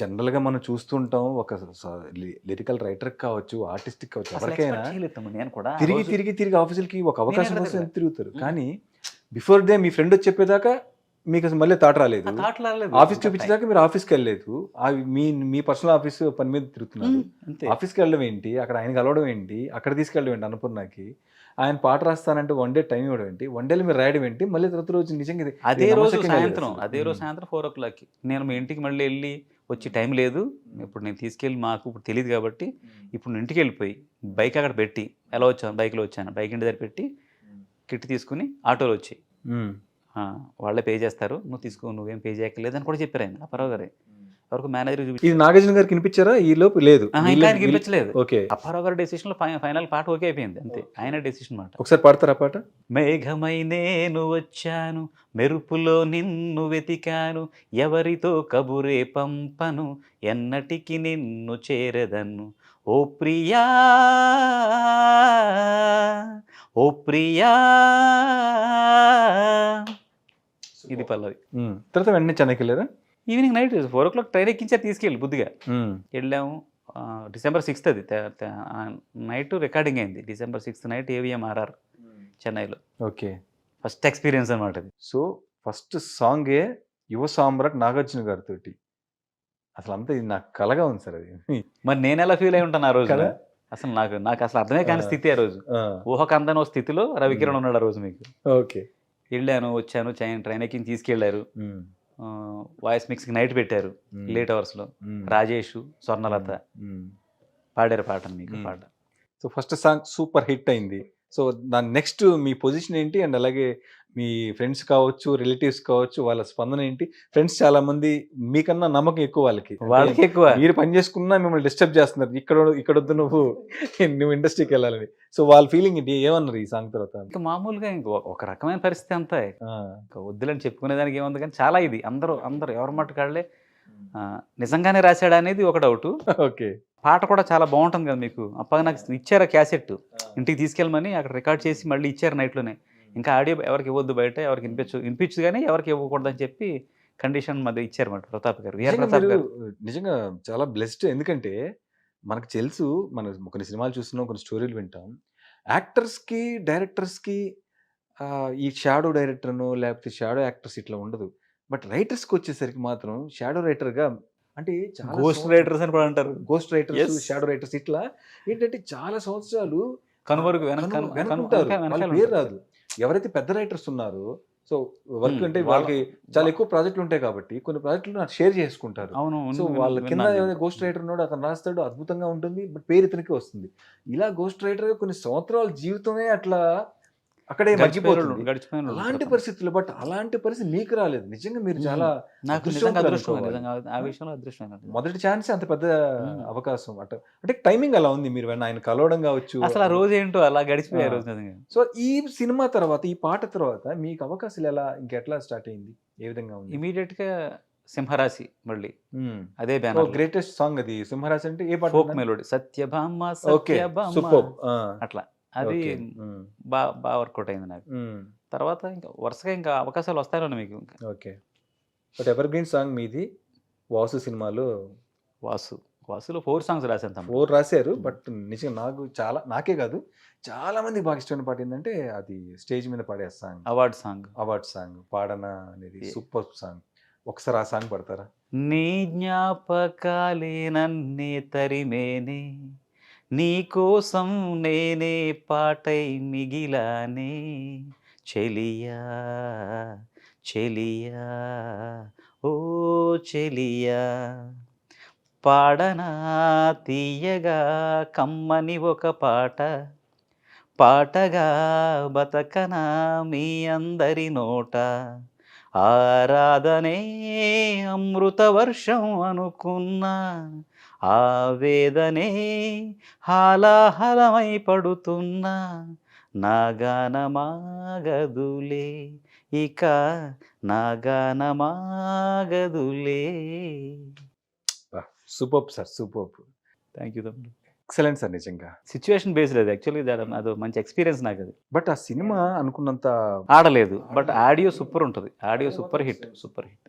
జనరల్గా మనం చూస్తుంటాం ఒక లిరికల్ రైటర్ కావచ్చు ఆర్టిస్ట్ కావచ్చు ఎవరికైనా నేను కూడా. తిరిగి తిరిగి తిరిగి ఆఫీసులకి ఒక అవకాశం కోసం తిరుగుతారు. కానీ బిఫోర్ డే మీ ఫ్రెండ్ వచ్చి చెప్పేదాకా మీకు అసలు మళ్ళీ థాట్ రాలేదు. ఆఫీస్ చూపించేదాకా మీరు ఆఫీస్కి వెళ్ళలేదు. మీ మీ పర్సనల్ ఆఫీస్ పని మీద తిరుగుతున్నారు. ఆఫీస్కి వెళ్ళడం ఏంటి? అక్కడ ఆయన కలవడం ఏంటి? అక్కడ తీసుకెళ్ళడం ఏంటి? అన్నపూర్ణకి ఆయన పాట రాస్తానంటే వన్ డే టైం ఇవ్వడం ఏంటి? వన్ డేలో మీరు రాయడం ఏంటి? మళ్ళీ తర్వాత రోజు నిజంగా ఇది అదే రోజు సాయంత్రం. అదే రోజు. సాయంత్రం ఫోర్ ఓ క్లాక్కి. నేను మీ ఇంటికి మళ్ళీ వెళ్ళి వచ్చి టైం లేదు. ఇప్పుడు నేను తీసుకెళ్ళి మాకు ఇప్పుడు తెలియదు కాబట్టి ఇప్పుడు నేను ఇంటికి వెళ్ళిపోయి బైక్ అక్కడ పెట్టి ఎలా వచ్చాను? బైక్లో వచ్చాను. బైక్ ఇంటి దగ్గర పెట్టి కిట్ తీసుకుని ఆటోలో వచ్చి మ్మ్. ఆ, వాళ్ళే పే చేస్తారు. నువ్వు తీసుకో నువ్వేం పే చేయక్కర్లేదు అని కూడా చెప్పారు ఆయన. గారే ఎవరికి మేనేజర్ ఇది నాగార్జున గారికి వినిపించారా? ఈ లోపు లేదు. వినిపించలేదు. ఓకే. అప్పారావు గారి డెసిషన్లో ఫైనల్ పాట ఓకే అయిపోయింది అంతే. ఆయన డెసిషన్ మాట. ఒకసారి పాడతారా పాట? మేఘమై నేను వచ్చాను మెరుపులో నిన్ను వెతికాను ఎవరితో కబురే పంపను ఎన్నటికి నిన్ను చేరదన్ను ఓ ప్రియా ఓ ప్రియా. ఇది పల్లవి. తర్వాత వెంటనే చెన్నైకి వెళ్ళారా? Evening night four o'clock train ఎక్కించారు తీసుకెళ్ళి బుద్ధిగా. వెళ్ళాము. డిసెంబర్ సిక్స్త్ అది. నైట్ రికార్డింగ్ అయింది. December sixth night AVM RR చెన్నైలో. ఓకే. ఫస్ట్ ఎక్స్పీరియన్స్ అనమాట అది. సో ఫస్ట్ సాంగే యువ సామ్రాట్ నాగార్జున గారితో అసలు అంతా ఇది నాకు కలగా ఉంది సార్ అది. మరి నేను ఎలా ఫీల్ అయి ఉంటాను ఆ రోజు? అసలు నాకు నాకు అసలు అర్థమే కాని. స్థితి ఆ రోజు. ఊహకు అందని స్థితిలో రవికిరణ్ ఉన్నాడు ఆ రోజు మీకు. ఓకే. వెళ్ళాను వచ్చాను చైన్ ట్రైన్ ఎక్కి తీసుకెళ్ళారు. వాయిస్ మిక్స్కి నైట్ పెట్టారు. లేట్ అవర్స్లో మ్మ్. రాజేష్ స్వర్ణలత. పాడారు పాట మీకు. పాట so first song super hit అయింది సో దాని నెక్స్ట్ మీ పొజిషన్ ఏంటి అండ్ అలాగే మీ ఫ్రెండ్స్ కావచ్చు రిలేటివ్స్ కావచ్చు వాళ్ళ స్పందన ఏంటి? ఫ్రెండ్స్ చాలా మంది మీకన్నా నమ్మకం ఎక్కువ వాళ్ళకి. వాళ్ళకి ఎక్కువ. మీరు పని చేసుకున్నా మిమ్మల్ని డిస్టర్బ్ చేస్తున్నారు. ఇక్కడ ఇక్కడ వద్దు నువ్వు. నువ్వు ఇండస్ట్రీకి వెళ్ళాలని. సో వాళ్ళ ఫీలింగ్ ఏంటి? ఏమన్నారు ఈ సాంగ్ తర్వాత? ఇంకా మామూలుగా ఇంకా ఒక- రకమైన పరిస్థితి అంతా. ఇంకా వద్దులని చెప్పుకునేదానికి ఏముంది? కానీ చాలా ఇది. అందరూ అందరూ ఎవరి మట్టు కాళ్ళే. నిజంగానే రాశాడా అనేది ఒక డౌట్ ఓకే. పాట కూడా చాలా బాగుంటుంది కదా మీకు. అప్పగా నాకు ఇచ్చారు క్యాసెట్ ఇంటికి తీసుకెళ్ళమని అక్కడ రికార్డ్ చేసి మళ్ళీ ఇచ్చారు నైట్లోనే. ఇంకా ఆడియో ఎవరికి ఇవ్వద్దు బయట ఎవరికి వినిపించు వినిపించు కానీ ఎవరికి ఇవ్వకూడదని చెప్పి కండిషన్ మధ్య ఇచ్చారు మాట ప్రతాప్ గారు విఆర్ ప్రతాప్ గారు నిజంగా చాలా బ్లెస్డ్ ఎందుకంటే మనకు తెలుసు మన కొన్ని సినిమాలు చూస్తున్నాం కొన్ని స్టోరీలు వింటాం యాక్టర్స్కి డైరెక్టర్స్కి ఈ షాడో డైరెక్టర్ను లేకపోతే షాడో యాక్టర్స్ ఇట్లా ఉండదు బట్ రైటర్స్కి వచ్చేసరికి మాత్రం షాడో రైటర్గా అంటే గోస్ట్ రైటర్స్ అని కూడా అంటారు గోస్ట్ రైటర్స్. షాడో రైటర్స్ ఇట్లా ఏంటంటే చాలా సంవత్సరాలు కనుమరుగు వెనక. వెనక-. రాదు ఎవరైతే పెద్ద రైటర్స్ ఉన్నారో సో వర్క్. అంటే వాళ్ళ- వాళ్ళకి చాలా ఎక్కువ ప్రాజెక్టులు ఉంటాయి కాబట్టి కొన్ని ప్రాజెక్టులు నాకు షేర్ చేసుకుంటారు అవును సో వాళ్ళ కింద ఏదైనా. గోస్ట్ రైటర్ ఉన్నాడు అతను రాస్తాడు అద్భుతంగా ఉంటుంది బట్ పేరు ఇతనికి వస్తుంది ఇలా గోస్ట్ రైటర్ కొన్ని సంవత్సరాల జీవితమే అట్లా అక్కడే మర్చిపోతుంది. అలాంటి. పరిస్థితులు బట్ అలాంటి పరిస్థితి మీకు రాలేదు. నిజంగా మీరు చాలా నాకు ఆ విషయంలో అదృష్టం మొదటి ఛాన్స్ అంత పెద్ద. అవకాశం అట. అంటే టైమింగ్ అలా ఉంది మీరు ఆయన కలవడం కావచ్చు అసలు ఆ రోజు ఏంటో అలా గడిచిపోయే. రోజు సో ఈ సినిమా తర్వాత ఈ పాట తర్వాత మీకు అవకాశాలు ఎలా ఇంకెట్లా స్టార్ట్ అయింది? ఏ విధంగా ఉంది? ఇమీడియట్గా సింహరాశి మళ్ళీ. అదే బ్యానర్ గ్రేటెస్ట్ సాంగ్ అది. సింహరాజ్ అంటే ఏ పాట folk melody Satyabhama Satyabhama super అట్లా. అది బా బాగా వర్కౌట్ అయింది నాకు. తర్వాత ఇంకా వరుసగా ఇంకా అవకాశాలు వస్తాయని మీకు okay. But evergreen song మీది వాసు సినిమాలో. వాసు. వాసులో ఫోర్ సాంగ్స్ రాశాను తమ్ముడు. ఫోర్ రాశారు బట్ నిజంగా నాకు చాలా నాకే కాదు చాలా మందికి బాగా ఇష్టమైన పాట ఏంటంటే అది స్టేజ్ మీద పాడే song. Award song. Award song పాడన అనేది. Super song. ఒకసారి ఆ సాంగ్ పడతారా? నీ జ్ఞాపకాలే నన్నే తరిమేనే. నీకోసం నేనే పాటై మిగిలానే. చెలియా చెలియా ఓ చెలియా. పాడనా తీయగా కమ్మని ఒక పాట. పాటగా బతకనా మీ అందరి నోట. ఆరాధనే అమృత వర్షం అనుకున్నా. ఆవేదనే హాలాహలమై పడుతున్నా నాగానమాగదులే. ఇక నాగానమాగదులే. Super sir super thank you తమ్ముడు. ఎక్సలెంట్ సార్ నిజంగా. సిచ్యువేషన్ బేస్డ్ అది యాక్చువల్లీ అది మంచి ఎక్స్పీరియన్స్ నాకు అది. బట్ ఆ సినిమా అనుకున్నంత ఆడలేదు. బట్ ఆడియో సూపర్ ఉంటుంది. Audio super hit super hit